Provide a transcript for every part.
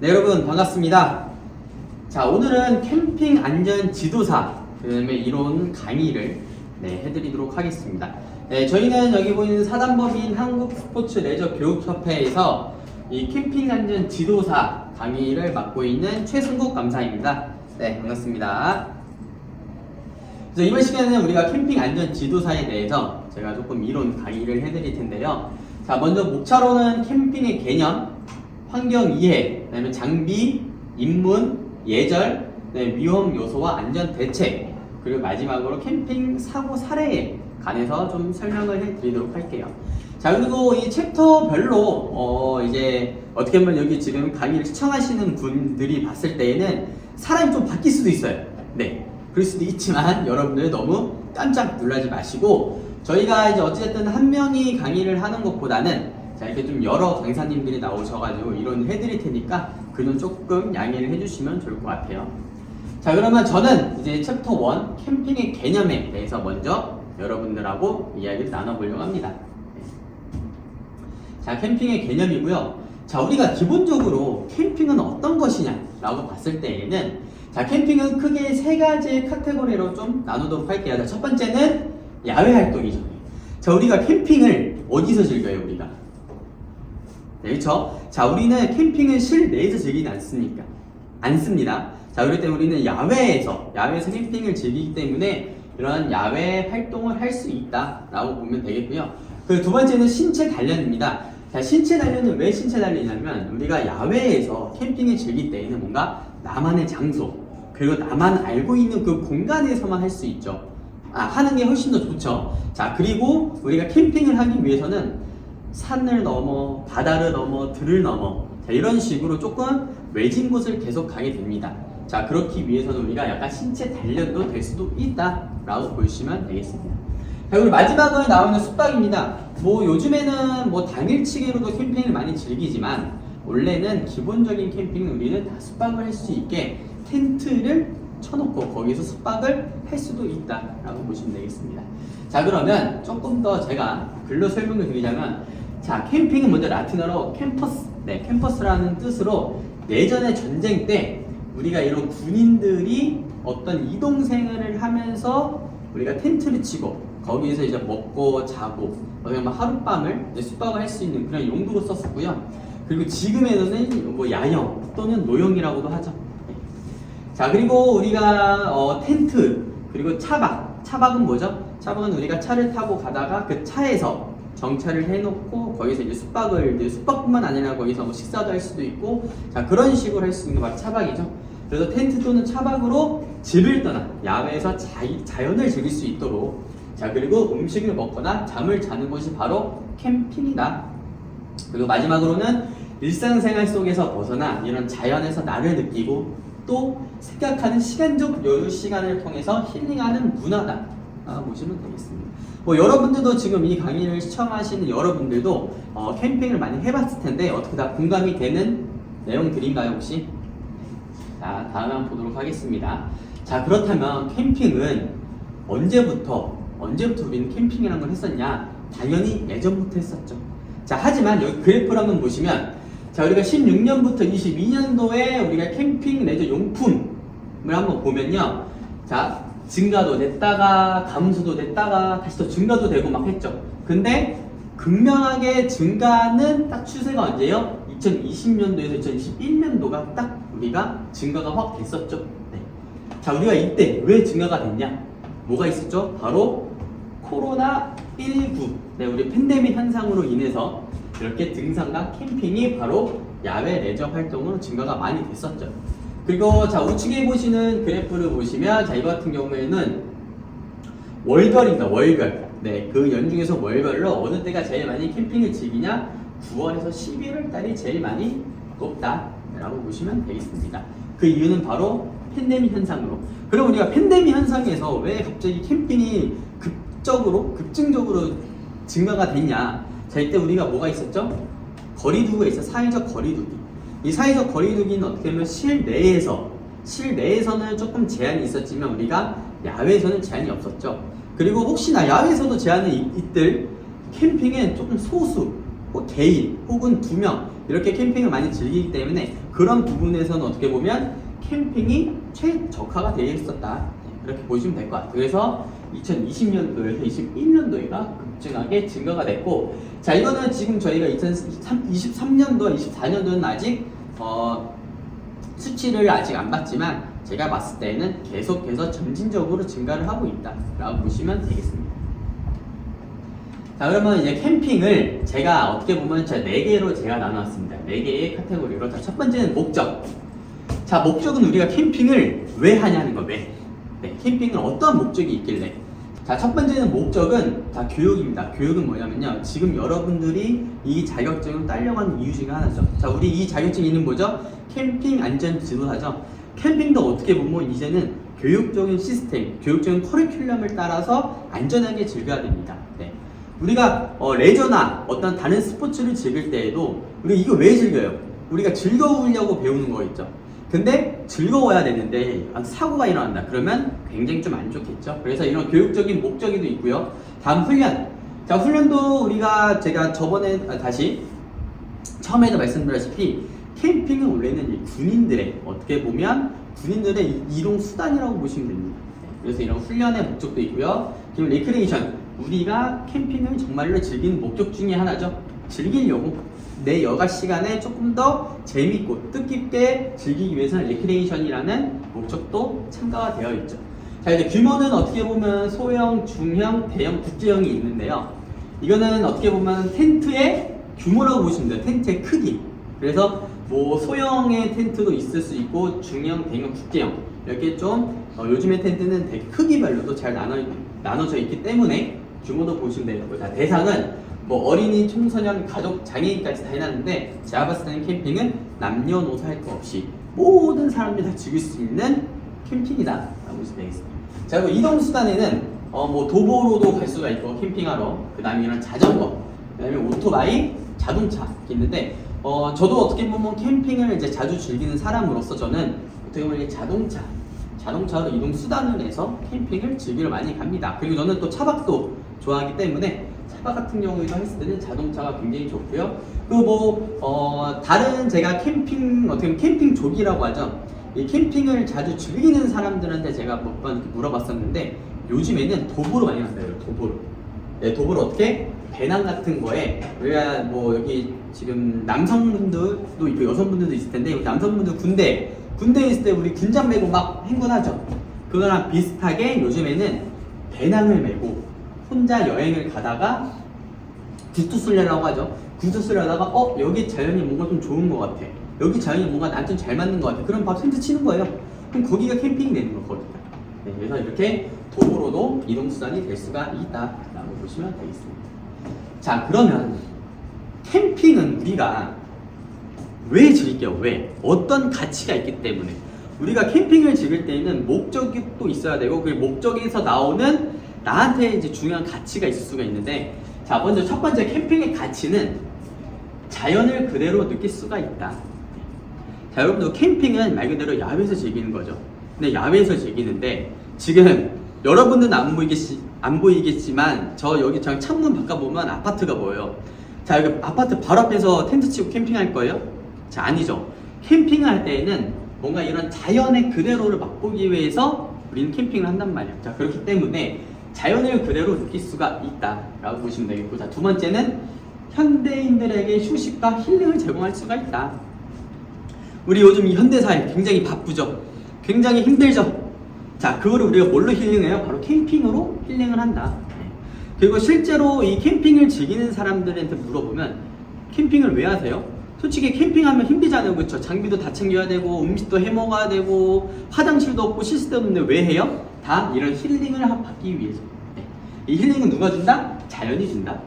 네 여러분 반갑습니다. 자 오늘은 캠핑 안전 지도사 그다음에 이론 강의를 네, 해드리도록 하겠습니다. 네, 저희는 여기 보이는 사단법인 한국 스포츠 레저 교육협회에서 이 캠핑 안전 지도사 강의를 맡고 있는 최승국 감사입니다. 네 반갑습니다. 그래서 이번 시간에는 우리가 캠핑 안전 지도사에 대해서 제가 조금 이론 강의를 해드릴 텐데요. 자, 먼저 목차로는 캠핑의 개념, 환경 이해, 그다음에 장비, 입문, 예절, 위험 요소와 안전 대책, 그리고 마지막으로 캠핑 사고 사례에 관해서 좀 설명을 해드리도록 할게요. 자, 그리고 이 챕터별로 어 이제 어떻게 보면 여기 지금 강의를 시청하시는 분들이 봤을 때에는 사람이 좀 바뀔 수도 있어요. 네. 그럴 수도 있지만 여러분들 너무 깜짝 놀라지 마시고 저희가 이제 어쨌든 한 명이 강의를 하는 것보다는 자 이렇게 좀 여러 강사님들이 나오셔가지고 이론 해드릴 테니까 그는 조금 양해를 해주시면 좋을 것 같아요. 자 그러면 저는 이제 챕터 1 캠핑의 개념에 대해서 먼저 여러분들하고 이야기를 나눠보려고 합니다. 네. 자 캠핑의 개념이고요. 자 우리가 기본적으로 캠핑은 어떤 것이냐라고 봤을 때에는 자 캠핑은 크게 세 가지 카테고리로 좀 나누도록 할게요. 자, 첫 번째는 야외 활동이죠. 자 우리가 캠핑을 어디서 즐겨요 우리가? 네, 그렇죠? 자 우리는 캠핑은 실내에서 즐기지 않습니까? 않습니다. 자 그렇기 때문에 우리는 야외에서 야외에서 캠핑을 즐기기 때문에 이런 야외 활동을 할 수 있다라고 보면 되겠고요. 그 두 번째는 신체 단련입니다. 자 신체 단련은 왜 신체 단련이냐면 우리가 야외에서 캠핑을 즐길 때에는 뭔가 나만의 장소 그리고 나만 알고 있는 그 공간에서만 할 수 있죠. 아 하는 게 훨씬 더 좋죠. 자 그리고 우리가 캠핑을 하기 위해서는 산을 넘어 바다를 넘어 들을 넘어 자, 이런 식으로 조금 외진 곳을 계속 가게 됩니다. 자 그렇기 위해서는 우리가 약간 신체 단련도 될 수도 있다라고 보시면 되겠습니다. 자 그리고 마지막으로 나오는 숙박입니다. 뭐 요즘에는 뭐 당일치기로도 캠핑을 많이 즐기지만 원래는 기본적인 캠핑은 우리는 다 숙박을 할 수 있게 텐트를 쳐놓고 거기서 숙박을 할 수도 있다라고 보시면 되겠습니다. 자 그러면 조금 더 제가 글로 설명을 드리자면 자 캠핑은 먼저 라틴어로 캠퍼스 네 캠퍼스라는 뜻으로 예전에 전쟁 때 우리가 이런 군인들이 어떤 이동 생활을 하면서 우리가 텐트를 치고 거기에서 이제 먹고 자고 어떻게 하룻밤을 이제 숙박을 할 수 있는 그런 용도로 썼었고요. 그리고 지금에는 뭐 야영 또는 노영이라고도 하죠. 네. 자 그리고 우리가 어, 텐트 그리고 차박 차박은 뭐죠? 차박은 우리가 차를 타고 가다가 그 차에서 정차를 해놓고 거기서 이제 숙박을 이제 숙박뿐만 아니라 거기서 뭐 식사도 할 수도 있고 자 그런 식으로 할 수 있는 게 바로 차박이죠. 그래서 텐트 또는 차박으로 집을 떠나 야외에서 자, 자연을 즐길 수 있도록 자 그리고 음식을 먹거나 잠을 자는 것이 바로 캠핑이다. 그리고 마지막으로는 일상생활 속에서 벗어나 이런 자연에서 나를 느끼고 또 생각하는 시간적 여유 시간을 통해서 힐링하는 문화다. 아, 보시면 되겠습니다. 뭐 여러분들도 지금 이 강의를 시청하시는 여러분들도 어, 캠핑을 많이 해봤을 텐데 어떻게 다 공감이 되는 내용들인가요 혹시? 자 다음에 한번 보도록 하겠습니다. 자 그렇다면 캠핑은 언제부터 언제부터 우리는 캠핑이라는 걸 했었냐? 당연히 예전부터 했었죠. 자 하지만 여기 그래프를 한번 보시면 자 우리가 16년부터 22년도에 우리가 캠핑 레저 용품을 한번 보면요. 자 증가도 됐다가 감소도 됐다가 다시 또 증가도 되고 막 했죠. 근데 극명하게 증가는 딱 추세가 언제요? 2020년도에서 2021년도가 딱 우리가 증가가 확 됐었죠. 네. 자 우리가 이때 왜 증가가 됐냐? 뭐가 있었죠? 바로 코로나 19. 네, 우리 팬데믹 현상으로 인해서 이렇게 등산과 캠핑이 바로 야외 레저 활동으로 증가가 많이 됐었죠. 그리고 자 우측에 보시는 그래프를 보시면 자 이거 같은 경우에는 월별입니다. 월별. 네, 그 연중에서 월별로 어느 때가 제일 많이 캠핑을 즐기냐? 9월에서 11월 달이 제일 많이 높다라고 보시면 되겠습니다. 그 이유는 바로 팬데믹 현상으로. 그럼 우리가 팬데믹 현상에서 왜 갑자기 캠핑이 급적으로 급증적으로 증가가 됐냐? 자 이때 우리가 뭐가 있었죠? 거리두기가 있어 사회적 거리두기. 이 사회적 거리두기는 어떻게 보면 실내에서 실내에서는 조금 제한이 있었지만 우리가 야외에서는 제한이 없었죠. 그리고 혹시나 야외에서도 제한이 있- 있들 캠핑엔 조금 소수 혹 개인 혹은 두 명 이렇게 캠핑을 많이 즐기기 때문에 그런 부분에서는 어떻게 보면 캠핑이 최적화가 되어 있었다 그렇게 보시면 될 것 같아요. 그래서 2020년도에서 21년도에가 급증하게 증가가 됐고 자 이거는 지금 저희가 2023년도 24년도는 아직 어, 수치를 아직 안 봤지만 제가 봤을 때는 계속해서 점진적으로 증가를 하고 있다 라고 보시면 되겠습니다. 자 그러면 이제 캠핑을 제가 어떻게 보면 제네 개로 제가 나눠왔습니다. 네 개의 카테고리로 자 첫 번째는 목적. 자 목적은 우리가 캠핑을 왜 하냐는 거 왜? 네, 캠핑은 어떤 목적이 있길래? 자 첫 번째는 목적은 다 교육입니다. 교육은 뭐냐면요. 지금 여러분들이 이 자격증을 하는 이유 중에 하나죠. 자 우리 이 자격증 이름 뭐죠? 캠핑 안전 지도사죠. 캠핑도 어떻게 보면 이제는 교육적인 시스템, 교육적인 커리큘럼을 따라서 안전하게 즐겨야 됩니다. 네. 우리가 어, 레저나 어떤 다른 스포츠를 즐길 때에도 우리 이거 왜 즐겨요? 우리가 즐거우려고 배우는 거 있죠. 근데 즐거워야 되는데 아, 사고가 일어난다. 그러면 굉장히 좀 안 좋겠죠. 그래서 이런 교육적인 목적이도 있고요. 다음 훈련. 자 훈련도 우리가 제가 저번에 아, 다시 처음에도 말씀드렸다시피 캠핑은 원래는 이 군인들의 어떻게 보면 군인들의 이- 이동 수단이라고 보시면 됩니다. 네, 그래서 이런 훈련의 목적도 있고요. 그리고 레크레이션 우리가 캠핑을 정말로 즐기는 목적 중에 하나죠. 즐기려고 내 여가 시간에 조금 더 재밌고 뜻깊게 즐기기 위해서는 레크레이션이라는 목적도 참가가 되어 있죠. 자 이제 규모는 어떻게 보면 소형, 중형, 대형, 국제형이 있는데요. 이거는 어떻게 보면 텐트의 규모라고 보시면 돼요. 텐트의 크기. 그래서 뭐 소형의 텐트도 있을 수 있고 중형, 대형, 국제형 이렇게 좀 어, 요즘의 텐트는 되게 크기별로도 잘 나눠 나눠져 있기 때문에 규모도 보시면 되고 자 대상은 뭐 어린이, 청소년, 가족, 장애인까지 다 해놨는데 제가 봤을 때는 캠핑은 남녀노소 할 거 없이 모든 사람들이 다 즐길 수 있는 캠핑이다 라고 보시면 되겠습니다. 자 그리고 이동 수단에는 어 뭐 도보로도 갈 수가 있고 캠핑하러 그 다음에 이런 자전거 그 다음에 오토바이 자동차 이렇게 있는데 어 저도 어떻게 보면 캠핑을 이제 자주 즐기는 사람으로서 저는 어떻게 보면 이 자동차 자동차로 이동 수단을 내서 캠핑을 즐기러 많이 갑니다. 그리고 저는 또 차박도 좋아하기 때문에 차박 같은 경우에도 했을 때는 자동차가 굉장히 좋고요. 그리고 뭐 어, 다른 제가 캠핑 어떻게 보면 캠핑족이라고 하죠. 이 캠핑을 자주 즐기는 사람들한테 제가 몇 번 물어봤었는데 요즘에는 도보로 많이 간다요. 도보로. 네, 도보로 어떻게 배낭 같은 거에 우리가 뭐 여기 지금 남성분들도 있고 여성분들도 있을 텐데 남성분들 군대 군대에 있을 때 우리 군장 메고 막 행군하죠. 그거랑 비슷하게 요즘에는 배낭을 메고 혼자 여행을 가다가 굿투술래라고 하죠. 굿투술래하다가 어 여기 자연이 뭔가 좀 좋은 것 같아. 여기 자연이 뭔가 나한테 잘 맞는 것 같아. 그럼 바로 텐트 치는 거예요. 그럼 거기가 캠핑이 되는 거 거기가. 네, 그래서 이렇게 도보로도 이동 수단이 될 수가 있다라고 보시면 되겠습니다. 자 그러면 캠핑은 우리가 왜 즐겨? 왜? 어떤 가치가 있기 때문에 우리가 캠핑을 즐길 때는 목적이 또 있어야 되고 그 목적에서 나오는 나한테 이제 중요한 가치가 있을 수가 있는데 자 먼저 첫 번째 캠핑의 가치는 자연을 그대로 느낄 수가 있다. 자 여러분들 캠핑은 말 그대로 야외에서 즐기는 거죠. 근데 야외에서 즐기는데 지금 여러분들은 안 보이겠지 안 보이겠지만 저 여기 저 창문 바꿔 보면 아파트가 보여요. 자 여기 아파트 바로 앞에서 텐트 치고 캠핑할 거예요? 자 아니죠. 캠핑을 할 때에는 뭔가 이런 자연의 그대로를 맛보기 위해서 우리는 캠핑을 한단 말이에요. 자 그렇기 때문에 자연을 그대로 느낄 수가 있다라고 보시면 되겠고 자 두 번째는 현대인들에게 휴식과 힐링을 제공할 수가 있다. 우리 요즘 이 현대사회 굉장히 바쁘죠. 굉장히 힘들죠. 자, 그거를 우리가 뭘로 힐링해요? 바로 캠핑으로 힐링을 한다. 네. 그리고 실제로 이 캠핑을 즐기는 사람들한테 물어보면 캠핑을 왜 하세요? 솔직히 캠핑하면 힘들잖아요. 그렇죠? 장비도 다 챙겨야 되고 음식도 해 먹어야 되고 화장실도 없고 시스템 없는데 왜 해요? 다 이런 힐링을 하- 받기 위해서. 네. 이 힐링은 누가 준다? 자연이 준다.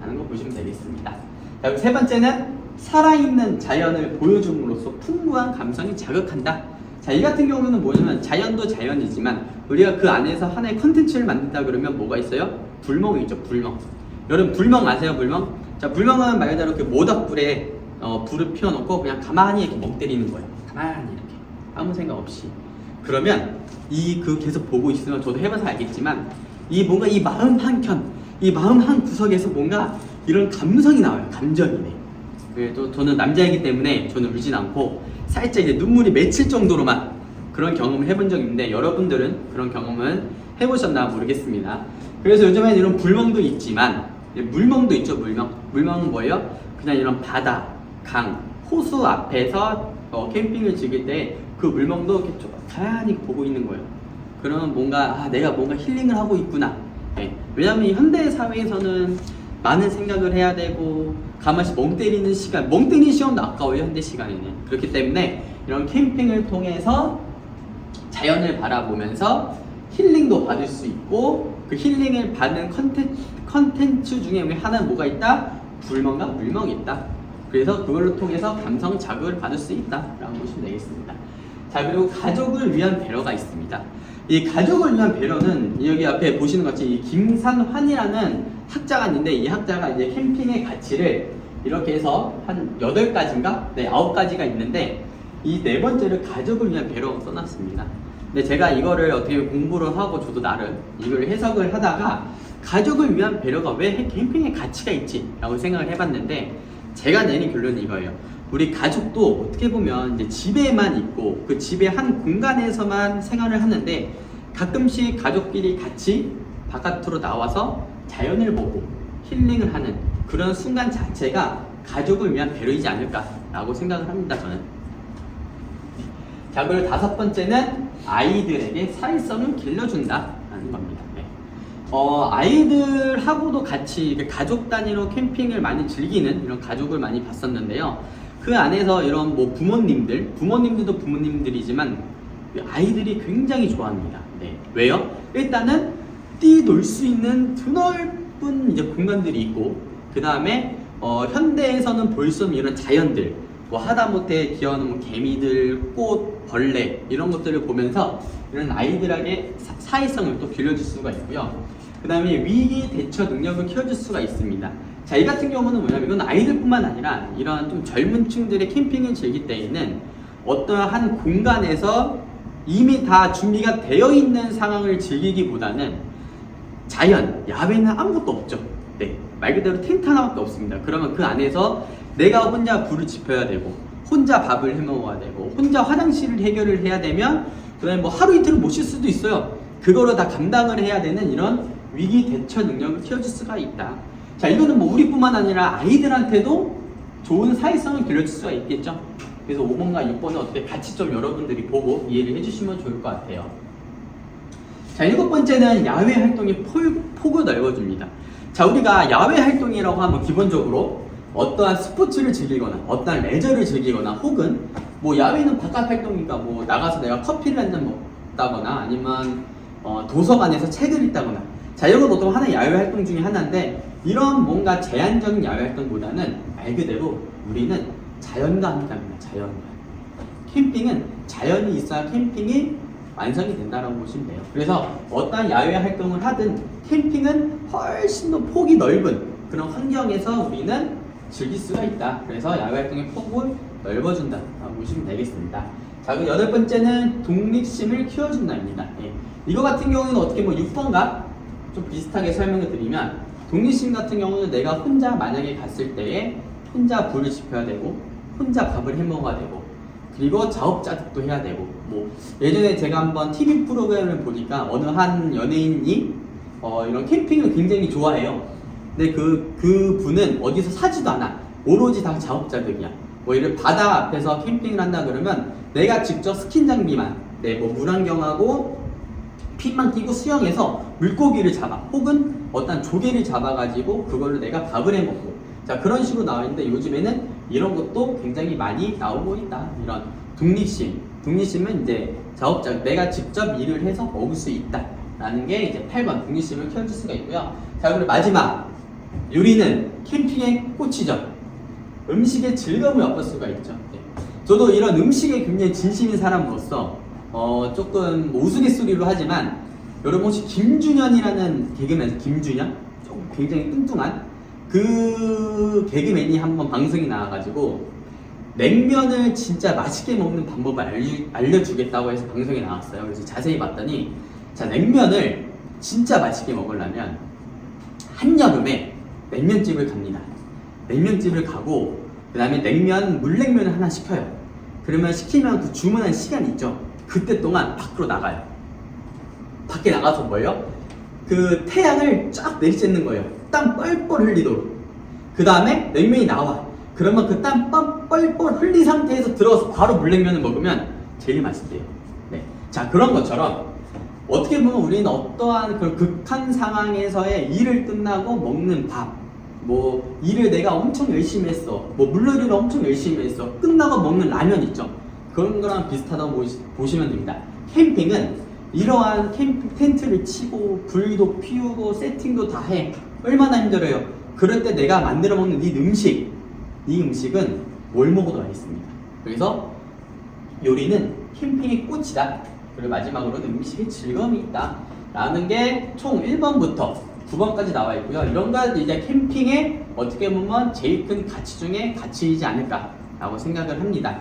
라는 거 보시면 되겠습니다. 자, 그리고 세 번째는 살아있는 자연을 보여줌으로써 풍부한 감성이 자극한다. 자, 이 같은 경우는 뭐냐면 자연도 자연이지만 우리가 그 안에서 하나의 컨텐츠를 만든다 그러면 뭐가 있어요? 불멍이 있죠, 불멍. 여러분 불멍 아세요, 불멍? 자, 불멍은 말 그대로 그 모닥불에 어, 불을 피워놓고 그냥 가만히 이렇게 멍 때리는 거예요. 가만히 이렇게 아무 생각 없이. 그러면 이 그 계속 보고 있으면 저도 해봐서 알겠지만 이 뭔가 이 마음 한 켠, 이 마음 한 구석에서 뭔가 이런 감성이 나와요. 감정이네. 그래도 저는 남자이기 때문에 저는 울진 않고 살짝 이제 눈물이 맺힐 정도로만 그런 경험을 해본 적이 있는데 여러분들은 그런 경험은 해보셨나 모르겠습니다. 그래서 요즘에는 이런 불멍도 있지만 이제 물멍도 있죠. 물멍. 물멍은 뭐예요? 그냥 이런 바다, 강, 호수 앞에서 어, 캠핑을 즐길 때 그 물멍도 이렇게 좀 가만히 보고 있는 거예요. 그러면 뭔가 아, 내가 뭔가 힐링을 하고 있구나. 예. 왜냐하면 이 현대 사회에서는 많은 생각을 해야 되고 가만히 멍 때리는 시간, 멍 때리는 시간도 아까워요 현대 시간에는. 그렇기 때문에 이런 캠핑을 통해서 자연을 바라보면서 힐링도 받을 수 있고 그 힐링을 받는 컨텐츠, 컨텐츠 중에 하나는 뭐가 있다? 불멍과 물멍이 있다. 그래서 그걸로 통해서 감성 자극을 받을 수 있다라고 보시면 되겠습니다. 자 그리고 가족을 위한 배려가 있습니다. 이 가족을 위한 배려는 여기 앞에 보시는 것 같이 이 김산환이라는 학자가 있는데 이 학자가 이제 캠핑의 가치를 이렇게 해서 한 8가지인가? 네, 9가지가 있는데 이 네 번째를 가족을 위한 배려가 써놨습니다. 근데 제가 이거를 어떻게 공부를 하고 저도 나름 이걸 해석을 하다가 가족을 위한 배려가 왜 캠핑의 가치가 있지? 라고 생각을 해봤는데 제가 내린 결론이 이거예요. 우리 가족도 어떻게 보면 이제 집에만 있고 그 집의 한 공간에서만 생활을 하는데 가끔씩 가족끼리 같이 바깥으로 나와서 자연을 보고 힐링을 하는 그런 순간 자체가 가족을 위한 배려이지 않을까라고 생각을 합니다. 저는. 자, 그리고 다섯 번째는 아이들에게 사회성을 길러준다라는 겁니다. 네. 어, 아이들하고도 같이 가족 단위로 캠핑을 많이 즐기는 이런 가족을 많이 봤었는데요. 그 안에서 이런 뭐 부모님들, 부모님들도 부모님들이지만 아이들이 굉장히 좋아합니다. 네. 왜요? 일단은 뛰놀 수 있는 드넓은 이제 공간들이 있고, 그 다음에 어, 현대에서는 볼 수 없는 이런 자연들, 뭐 하다못해 귀여운 뭐 개미들, 꽃, 벌레 이런 것들을 보면서 이런 아이들에게 사- 사회성을 또 길러줄 수가 있고요. 그 다음에 위기 대처 능력을 키워줄 수가 있습니다. 자, 이 같은 경우는 뭐냐면 이건 아이들뿐만 아니라 이런 좀 젊은 층들의 캠핑을 즐길 때에는 어떠한 공간에서 이미 다 준비가 되어 있는 상황을 즐기기보다는 자연, 야외는 아무것도 없죠. 네. 말 그대로 텐트 하나밖에 없습니다. 그러면 그 안에서 내가 혼자 불을 지펴야 되고, 혼자 밥을 해 먹어야 되고, 혼자 화장실을 해결을 해야 되면, 그다음에 뭐 하루 이틀을 못 쉴 수도 있어요. 그거를 다 감당을 해야 되는 이런 위기 대처 능력을 키워줄 수가 있다. 자, 이거는 뭐 우리뿐만 아니라 아이들한테도 좋은 사회성을 길러줄 수가 있겠죠. 그래서 5번과 6번은 어떻게 같이 좀 여러분들이 보고 이해를 해주시면 좋을 것 같아요. 자, 일곱 번째는 야외 활동의 폭, 폭을 넓어줍니다. 자, 우리가 야외 활동이라고 하면 기본적으로 어떠한 스포츠를 즐기거나 어떠한 레저를 즐기거나 혹은 뭐 야외는 바깥 활동이니까 뭐 나가서 내가 커피를 한 잔 먹다거나 아니면 어, 도서관에서 책을 읽다거나 자, 이런 건 어떤 하나의 야외 활동 중에 하나인데 이런 뭔가 제한적인 야외 활동보다는 말 그대로 우리는 자연과 함께 합니다. 자연과. 캠핑은 자연이 있어야 캠핑이 완성이 된다라고 보시면 돼요. 그래서 어떤 야외 활동을 하든 캠핑은 훨씬 더 폭이 넓은 그런 환경에서 우리는 즐길 수가 있다. 그래서 야외 활동의 폭을 넓어준다라고 보시면 되겠습니다. 자, 그 여덟 번째는 독립심을 키워준다입니다. 예. 이거 같은 경우는 어떻게 뭐 6번과 좀 비슷하게 설명을 드리면 독립심 같은 경우는 내가 혼자 만약에 갔을 때에 혼자 불을 지펴야 되고 혼자 밥을 해 먹어야 되고 그리고 자업자득도 해야 되고 뭐 예전에 제가 한번 TV 프로그램을 보니까 어느 한 연예인이 어 이런 캠핑을 굉장히 좋아해요. 근데 그, 그 분은 어디서 사지도 않아. 오로지 다 자업자득이야. 뭐 이를 바다 앞에서 캠핑을 한다 그러면 내가 직접 스킨 장비만, 네, 뭐 물안경하고 핀만 끼고 수영해서 물고기를 잡아. 혹은 어떤 조개를 잡아가지고 그걸로 내가 밥을 해 먹고. 자, 그런 식으로 나와 있는데 요즘에는 이런 것도 굉장히 많이 나오고 있다. 이런 독립심. 독립심은 이제 자업자득. 내가 직접 일을 해서 먹을 수 있다. 라는 게 이제 8번 독립심을 키워줄 수가 있고요. 자, 그리고 마지막. 요리는 캠핑의 꽃이죠. 음식의 즐거움을 맛볼 수가 있죠. 네. 저도 이런 음식에 굉장히 진심인 사람으로서 어, 조금 뭐 우스갯소리로 하지만 여러분 혹시 김준현이라는 개그맨 김준현? 좀 굉장히 뚱뚱한 그 개그맨이 한번 방송에 나와가지고 냉면을 진짜 맛있게 먹는 방법을 알려, 알려주겠다고 해서 방송에 나왔어요. 그래서 자세히 봤더니 자 냉면을 진짜 맛있게 먹으려면 한여름에 냉면집을 갑니다. 냉면집을 가고 그 다음에 냉면 물냉면을 하나 시켜요. 그러면 시키면 그 주문한 시간 있죠. 그때 동안 밖으로 나가요. 밖에 나가서 뭐예요? 그 태양을 쫙 내리쬐는 거예요. 땀 뻘뻘 흘리도록. 그 다음에 냉면이 나와. 그러면 그 땀 뻘뻘 흘린 상태에서 들어가서 바로 물냉면을 먹으면 제일 맛있대요. 네. 자, 그런 것처럼 어떻게 보면 우리는 어떠한 그런 극한 상황에서의 일을 끝나고 먹는 밥, 뭐 일을 내가 엄청 열심히 했어, 뭐 물놀이를 엄청 열심히 했어, 끝나고 먹는 라면 있죠. 그런 거랑 비슷하다고 보시, 보시면 됩니다. 캠핑은 이러한 캠핑 텐트를 치고 불도 피우고 세팅도 다 해. 얼마나 힘들어요. 그럴 때 내가 만들어 먹는 이 음식, 이 음식은 뭘 먹어도 맛있습니다. 그래서 요리는 캠핑의 꽃이다. 그리고 마지막으로는 음식의 즐거움이 있다. 라는 게 총 1번부터 9번까지 나와 있고요. 이런 건 이제 캠핑의 어떻게 보면 제일 큰 가치 중에 가치이지 않을까라고 생각을 합니다.